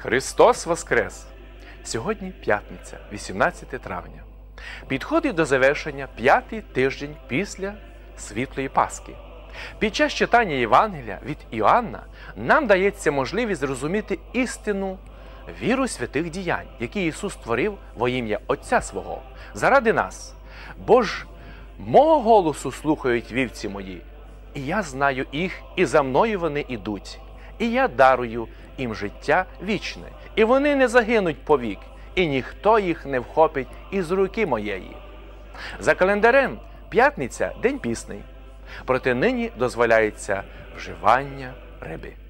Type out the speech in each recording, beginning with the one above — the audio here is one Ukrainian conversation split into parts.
Христос Воскрес! Сьогодні п'ятниця, 18 травня. Підходить до завершення п'ятий тиждень після Світлої Пасхи. Під час читання Євангелія від Іоанна нам дається можливість зрозуміти істину віру святих діянь, які Ісус створив во ім'я Отця свого заради нас. Бо ж мого голосу слухають вівці мої, і я знаю їх, і за мною вони ідуть, і я дарую їм життя вічне, і вони не загинуть повік, і ніхто їх не вхопить із руки моєї. За календарем п'ятниця день пісний, проте нині дозволяється вживання риби.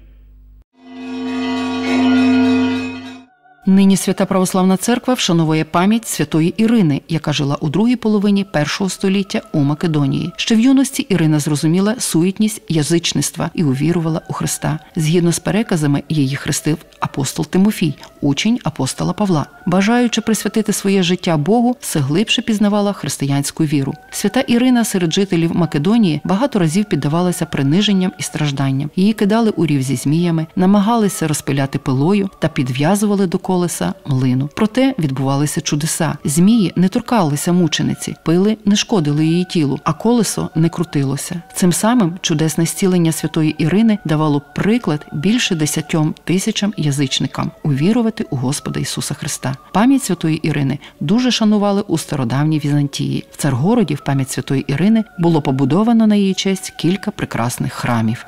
Нині свята православна церква вшановує пам'ять святої Ірини, яка жила у другій половині першого століття у Македонії. Ще в юності Ірина зрозуміла суетність язичництва і увірувала у Христа. Згідно з переказами, її хрестив апостол Тимофій, учень апостола Павла. Бажаючи присвятити своє життя Богу, все глибше пізнавала християнську віру. Свята Ірина серед жителів Македонії багато разів піддавалася приниженням і стражданням. Її кидали у рів зі зміями, намагалися розпиляти пилою та підв'язували до колеса млину. Проте відбувалися чудеса. Змії не торкалися мучениці, пили не шкодили її тілу, а колесо не крутилося. Цим самим чудесне зцілення святої Ірини давало приклад більше десятьом тисячам язичникам увірувати у Господа Ісуса Христа. Пам'ять святої Ірини дуже шанували у стародавній Візантії. В Царгороді в пам'ять святої Ірини було побудовано на її честь кілька прекрасних храмів.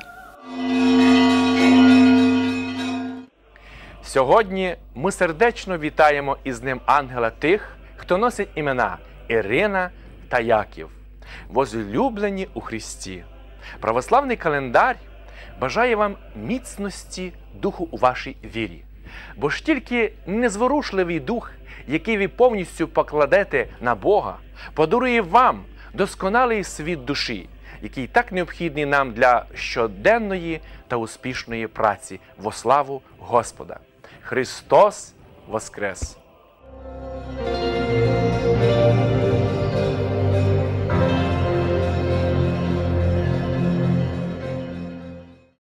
Сьогодні ми сердечно вітаємо із ним ангела тих, хто носить імена Ірина та Яків, возлюблені у Христі. Православний календар бажає вам міцності духу у вашій вірі, бо ж тільки незворушливий дух, який ви повністю покладете на Бога, подарує вам досконалий світ душі, який так необхідний нам для щоденної та успішної праці во славу Господа. Христос Воскрес!